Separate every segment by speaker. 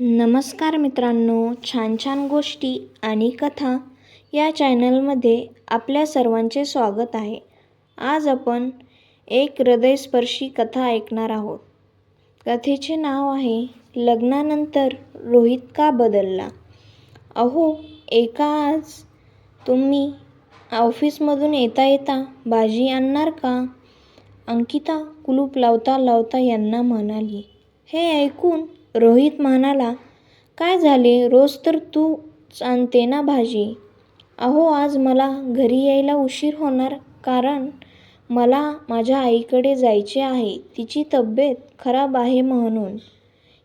Speaker 1: नमस्कार मित्रांनो छान छान गोष्टी आणि कथा या चॅनलमध्ये आपल्या सर्वांचे स्वागत आहे. आज आपण एक हृदयस्पर्शी कथा ऐकणार आहोत. कथेचे नाव आहे लग्नानंतर रोहित का बदलला? अहो एका आज तुम्ही ऑफिसमधून येता येता भाजी आणणार का? अंकिता कुलूप लावता लावता यांना म्हणाली हे ऐकून रोहित म्हणाला काय झाले? रोज तर तूच आणते ना भाजी. अहो आज मला घरी यायला उशीर होणार कारण मला माझ्या आईकडे जायचे आहे. तिची तब्येत खराब आहे म्हणून.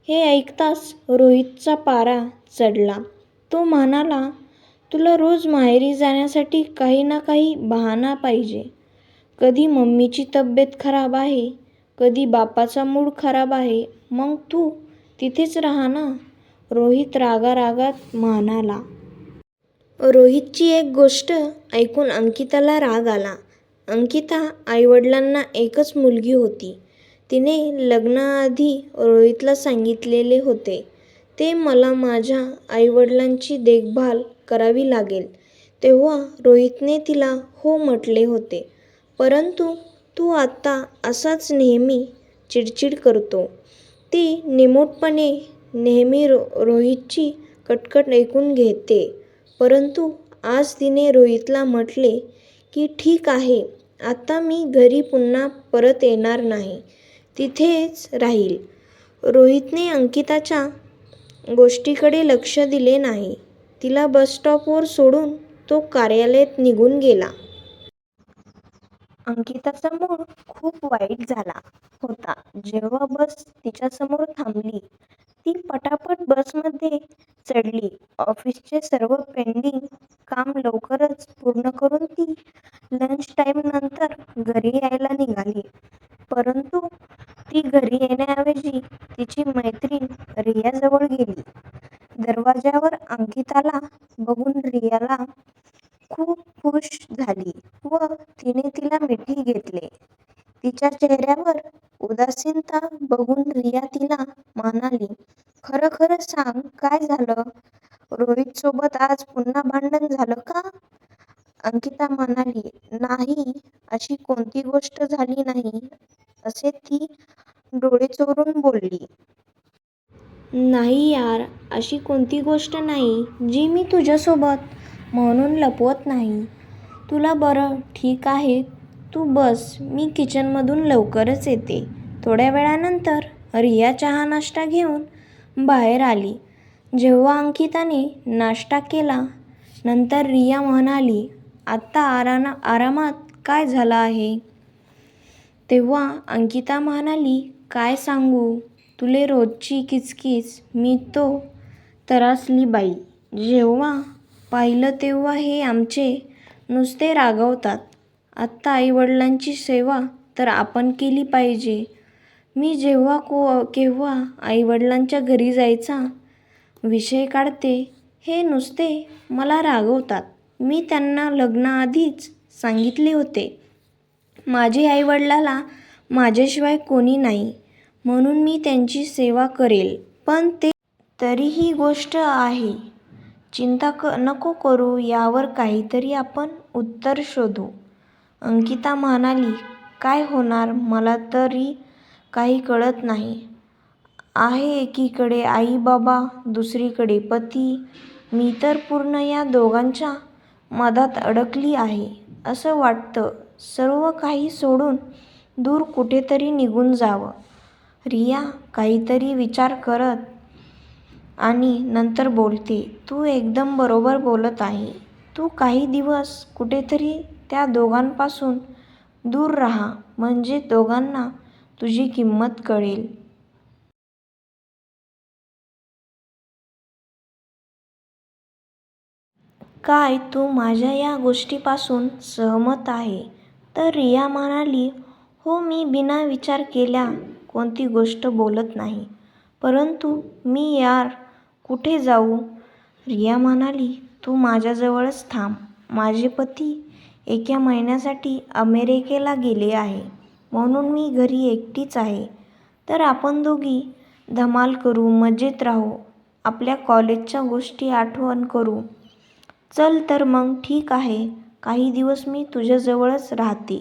Speaker 1: हे ऐकताच रोहितचा पारा चढला. तो म्हणाला तुला रोज माहेरी जाण्यासाठी काही ना काही बहाणा पाहिजे. कधी मम्मीची तब्येत खराब आहे कधी बापाचा मूड खराब आहे. मग तू तिथेच राहा ना. रोहित रागारागात म्हणाला. रोहितची एक गोष्ट ऐकून अंकिताला राग आला. अंकिता आईवडिलांना एकच मुलगी होती. तिने लग्नाआधी रोहितला सांगितलेले होते. ते मला माझ्या आईवडिलांची देखभाल करावी लागेल. तेव्हा रोहितने तिला हो म्हटले होते. परंतु तू आत्ता असाच नेहमी चिडचिड करतो. ती निमूटपणे नेहमी रो रोहितची कटकट ऐकून घेते. परंतु आज तिने रोहितला म्हटले की ठीक आहे आता मी घरी पुन्हा परत येणार नाही. तिथेच राहील. रोहितने अंकिताच्या गोष्टीकडे लक्ष दिले नाही. तिला बसस्टॉपवर सोडून तो कार्यालयात निघून गेला. अंकिताचा मूड खूप वाईट झाला होता. जेव्हा बस तिच्यासमोर थांबली ती पटापट बसमध्ये चढली. ऑफिसचे सर्व पेंडिंग काम लवकरच पूर्ण करून ती लंच टाईम नंतर घरी यायला निघाली. परंतु ती घरी येण्याऐवजी तिची मैत्रीण रियाजवळ गेली. दरवाज्यावर अंकिताला बघून रियाला खूप खुश झाली व तिने तिला मिठी घेतले. तिच्या चेहऱ्यावर उदासीनता बघून रिया तिला म्हणाली खरं खरं सांग काय झालं? रोहित सोबत आज पुन्हा भांडण झालं का? अंकिता म्हणाली नाही अशी कोणती गोष्ट झाली नाही असे ती डोळे चोरून बोलली. नाही यार अशी कोणती गोष्ट नाही जी मी तुझ्यासोबत म्हणून लपवत नाही. तुला बरं ठीक आहे. तू बस मी किचनमधून लवकरच येते. थोड्या वेळानंतर रिया चहा नाश्ता घेऊन बाहेर आली. जेव्हा अंकिताने नाश्ता केला नंतर रिया म्हणाली आत्ता आराना आरामात काय झालं आहे? तेव्हा अंकिता म्हणाली काय सांगू? तुले रोजची किचकिच मी तो त्रासली बाई. जेव्हा पाहिलं तेव्हा हे आमचे नुसते रागवतात. आत्ता आईवडिलांची सेवा तर आपण केली पाहिजे. मी जेव्हा को केव्हा आईवडिलांच्या घरी जायचा विषय काढते हे नुसते मला रागवतात. मी त्यांना लग्नाआधीच सांगितले होते. माझे आईवडिलाला माझ्याशिवाय कोणी नाही म्हणून मी त्यांची सेवा करेल. पण ते तरीही गोष्ट आहे. चिंता क नको करू यावर काहीतरी आपण उत्तर शोधू. अंकिता म्हणाली काय होणार? मला तरी काही कळत नाही. आहे एकीकडे आई बाबा दुसरीकडे पती. मी तर पूर्ण या दोघांच्या मधात अडकली आहे. असं वाटतं. सर्व काही सोडून दूर कुठेतरी निघून जावं. रिया काहीतरी विचार करत आणि नंतर बोलते तू एकदम बरोबर बोलत आहे. तू काही दिवस कुठेतरी त्या दोघांपासून दूर राहा म्हणजे दोघांना तुझी किंमत कळेल. काय तू माझ्या या गोष्टीपासून सहमत आहे? तर रिया म्हणाली हो मी बिना विचार केल्या कोणती गोष्ट बोलत नाही. परंतु मी यार कुठे जाऊ रिया म्हणाली तू माझ्याजवळच थांब माझे पती एका महिन्यासाठी अमेरिकेला गेले आहे म्हणून मी घरी एकटीच आहे तर आपण दोघी धमाल करू मजेत राहू आपल्या कॉलेजच्या गोष्टी आठवण करू. चल तर मग ठीक आहे. काही दिवस मी तुझ्याजवळच राहते,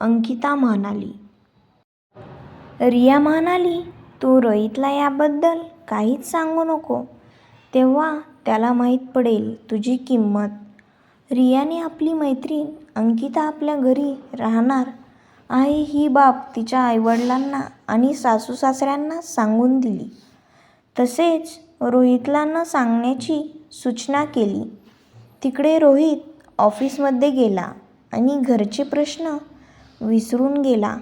Speaker 1: अंकिता म्हणाली. रिया म्हणाली, तू रोहितला याबद्दल काहीच सांगू नको. तेव्हा त्याला माहीत पडेल तुझी किंमत. रियाने आपली मैत्रीण अंकिता आपल्या घरी राहणार आहे ही बाब तिच्या आईवडिलांना आणि सासू-सासऱ्यांना सांगून दिली. तसेच रोहितला न सांगण्याची सूचना केली. तिकडे रोहित ऑफिसमध्ये गेला आणि घरचे प्रश्न विसरून गेला.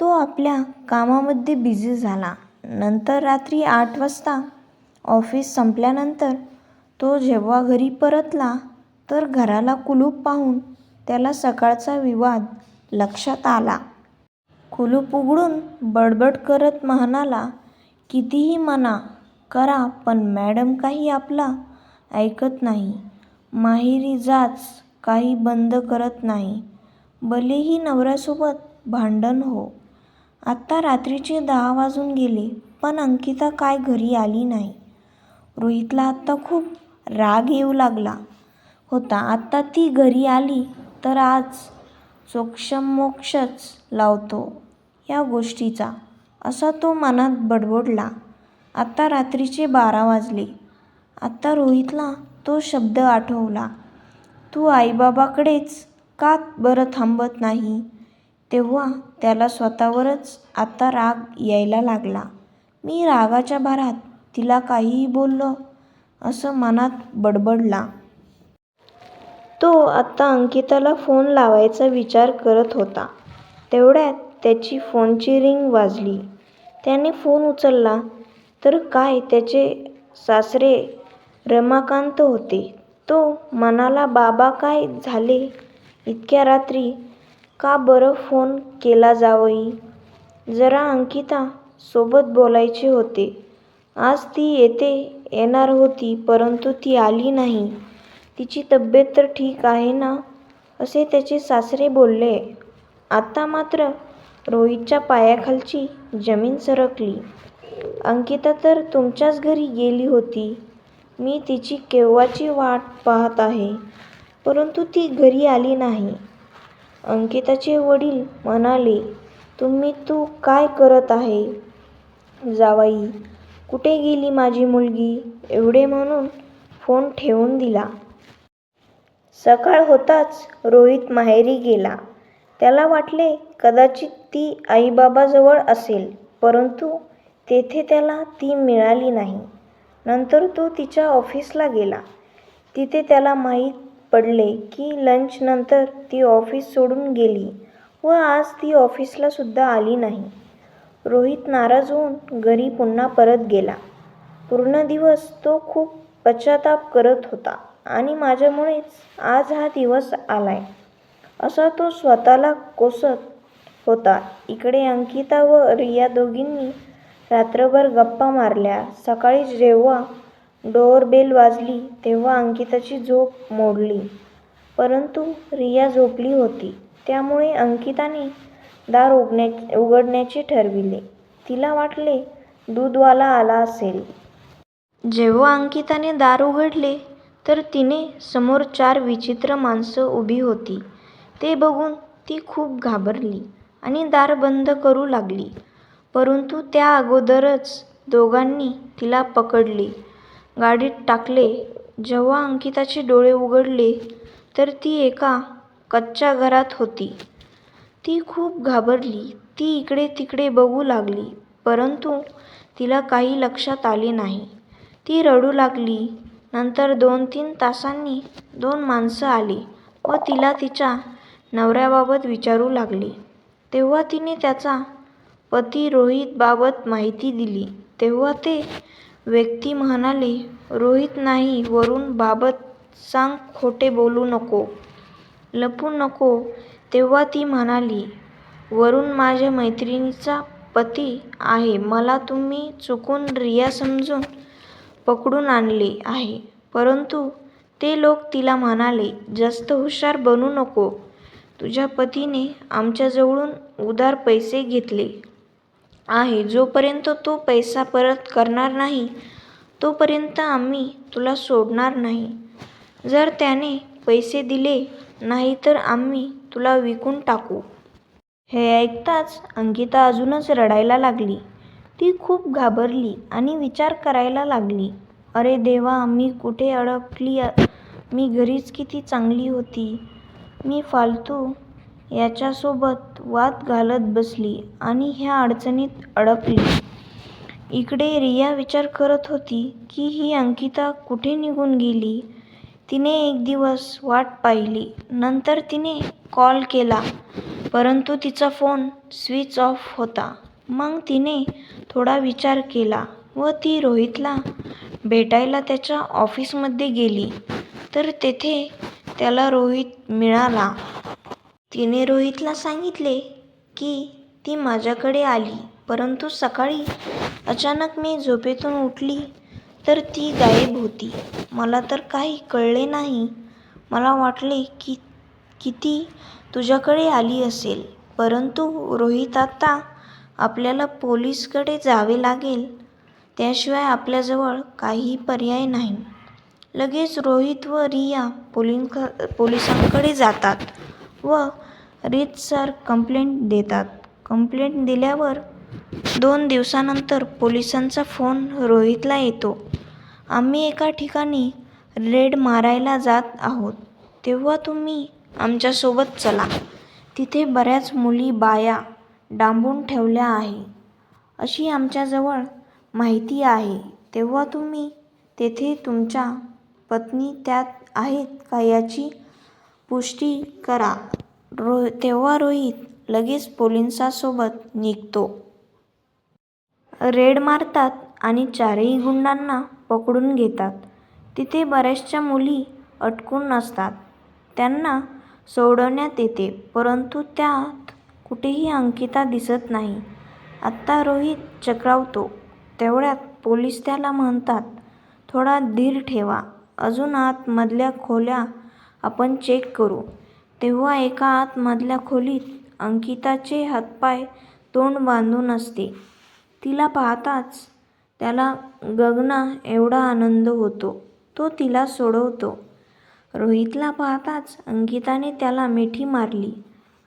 Speaker 1: तो आपल्या कामामध्ये बिझी झाला. नंतर रात्री आठ वाजता ऑफिस संपल्यानंतर तो जेव्हा घरी परतला तर घराला कुलूप पाहून त्याला सकाळचा विवाद लक्षात आला. कुलूप उघडून बडबड करत म्हणाला, कितीही मना करा पण मॅडम काही आपला ऐकत नाही. माहेरी जाच काही बंद करत नाही. भलेही नवऱ्यासोबत भांडण हो. आत्ता रात्रीचे दहा वाजून गेले पण अंकिता काय घरी आली नाही. रोहितला आत्ता खूप राग येऊ लागला होता. आत्ता ती घरी आली तर आज चोक्षमोक्षच लावतो या गोष्टीचा, असा तो मनात बडबडला. आत्ता रात्रीचे बारा वाजले. आत्ता रोहितला तो शब्द आठवला, तू आईबाबाकडेच का बरं थांबत नाही. तेव्हा त्याला स्वतःवरच आता राग यायला लागला. मी रागाच्या भारात तिला काहीही बोललो असं मनात बडबडला. तो आता अंकिताला फोन लावायचा विचार करत होता. तेवढ्यात त्याची फोनची रिंग वाजली. त्याने फोन उचलला तर काय त्याचे सासरे रमाकांत होते. तो म्हणाला बाबा काय झाले इतक्या रात्री, का बरं फोन केला जावई. जरा अंकिता सोबत बोलायचे होते. आज ती येथे येणार होती परंतु ती आली नाही. तिची तब्येत तर ठीक आहे ना असे त्याचे सासरे बोलले. आता मात्र रोहितच्या पायाखालची जमीन सरकली. अंकिता तर तुमच्याच घरी गेली होती. मी तिची केव्हाची वाट पाहत आहे परंतु ती घरी आली नाही. अंकिताचे वडील म्हणाले तुम्ही तू काय करत आहे जावई, कुठे गेली माझी मुलगी. एवढे म्हणून फोन ठेवून दिला. सकाळ होताच रोहित माहेरी गेला. त्याला वाटले कदाचित ती आईबाबांजवळ असेल परंतु तेथे त्याला ती मिळाली नाही. नंतर तो तिच्या ऑफिसला गेला. तिथे त्याला माहीत पडले की लंचनंतर ती ऑफिस सोडून गेली व आज ती ऑफिसला सुद्धा आली नाही. रोहित नाराज होऊन घरी पुन्हा परत गेला. पूर्ण दिवस तो खूप पश्चाताप करत होता आणि माझ्यामुळेच आज हा दिवस आलाय असा तो स्वतःला कोसत होता. इकडे अंकिता व रिया दोघींनी रात्रभर गप्पा मारल्या. सकाळी जेव्हा डोअर बेल वाजली तेव्हा अंकिताची झोप मोडली परंतु रिया झोपली होती त्यामुळे अंकिताने दार उघडण्याचे ठरविले. तिला वाटले दूधवाला आला असेल. जेव्हा अंकिताने दार उघडले तर तिने समोर चार विचित्र माणसं उभी होती. ते बघून ती खूप घाबरली आणि दार बंद करू लागली. परंतु त्या अगोदरच दोघांनी तिला पकडले, गाडीत टाकले. जेव्हा अंकिताचे डोळे उघडले तर ती एका कच्च्या घरात होती. ती खूप घाबरली. ती इकडे तिकडे बघू लागली परंतु तिला काही लक्षात आले नाही. ती रडू लागली. नंतर दोन-तीन तासांनी दोन माणसं आले व तिला तिच्या नवऱ्याबाबत विचारू लागले. तेव्हा तिने त्याचा पती रोहितबाबत माहिती दिली. तेव्हा ते व्यक्ती म्हणाले रोहित नाही वरून बाबत सांग खोटे बोलू नको, लपवू नको. तेव्हा ती म्हणाली वरून माझ्या मैत्रिणीचा पती आहे. मला तुम्ही चुकून रिया समजून पकडून आणले आहे. परंतु ते लोक तिला म्हणाले जास्त हुशार बनू नको. तुझ्या पतीने आमच्याजवळून उधार पैसे घेतले आहे. जोपर्यंत तो पैसा परत करणार नाही
Speaker 2: तोपर्यंत आम्ही तुला सोडणार नाही. जर त्याने पैसे दिले नाही तर आम्ही तुला विकून टाकू. हे ऐकताच अंकिता अजूनच रडायला लागली. ती खूप घाबरली आणि विचार करायला लागली. अरे देवा मी कुठे अडकली? मी घरीच किती चांगली होती. मी फालतू याच्यासोबत वाद घालत बसली आणि ह्या अडचणीत अडकली. इकडे रिया विचार करत होती की ही अंकिता कुठे निघून गेली? तिने एक दिवस वाट पाहिली. नंतर तिने कॉल केला परंतु तिचा फोन स्विच ऑफ होता. मग तिने थोडा विचार केला व ती रोहितला भेटायला त्याच्या ऑफिसमध्ये गेली. तर तेथे त्याला रोहित मिळाला. तिने रोहितला सांगितले की ती माझ्याकडे आली परंतु सकाळी अचानक मी झोपेतून उठली तर ती गायब होती. मला तर काही कळले नाही. मला वाटले की की ती तुझ्याकडे आली असेल परंतु रोहित आता आपल्याला पोलीसकडे जावे लागेल. त्याशिवाय आपल्याजवळ काही पर्याय नाही. लगेच रोहित व रिया पोलिंक पोलिसांकडे जातात व रीतसर कंप्लेंट देतात. कंप्लेंट दिल्यावर दोन दिवसानंतर पोलिसांचा फोन रोहितला येतो. आम्ही एका ठिकाणी रेड मारायला जात आहोत. तेव्हा तुम्ही आमच्यासोबत चला. तिथे बऱ्याच मुली बाया डांबून ठेवल्या आहे. अशी आमच्याजवळ माहिती आहे. तेव्हा तुम्ही तेथे तुमच्या पत्नी त्यात आहेत का याची पुष्टी करा. रो तेव्हा रोहित लगेच पोलिसांसोबत निघतो. रेड मारतात आणि चारही गुंडांना पकडून घेतात. तिथे बऱ्याचशा मुली अटकून असतात त्यांना सोडवण्यात येते परंतु त्यात कुठेही अंकिता दिसत नाही. आत्ता रोहित चक्रावतो. तेवढ्यात पोलीस त्याला म्हणतात थोडा धीर ठेवा. अजून आतमधल्या खोल्या आपण चेक करू. तेव्हा एका आतमधल्या खोलीत अंकिताचे हातपाय तोंड बांधून असते. तिला पाहताच त्याला गगना एवढा आनंद होतो. तो तिला सोडवतो. रोहितला पाहताच अंकिताने त्याला मिठी मारली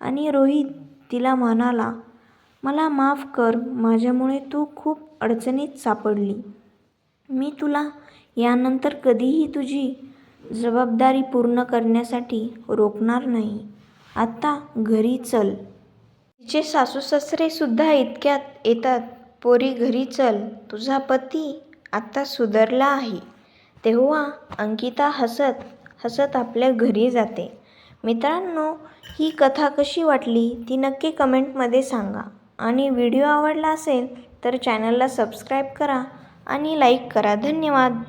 Speaker 2: आणि रोहित तिला म्हणाला मला माफ कर माझ्यामुळे तू खूप अडचणीत सापडली. मी तुला यानंतर कधीही तुझी जबाबदारी पूर्ण करण्यासाठी रोखणार नाही. आत्ता घरी चल. तिचे सासूसासरेसुद्धा इतक्यात येतात पोरी घरी चल तुझा पती आत्ता सुधारला आहे. तेव्हा अंकिता हसत हसत आपल्या घरी जाते. मित्रांनो ही कथा कशी वाटली ती नक्की कमेंटमध्ये सांगा. आणि व्हिडिओ आवडला असेल तर चॅनलला सबस्क्राईब करा आणि लाईक करा. धन्यवाद.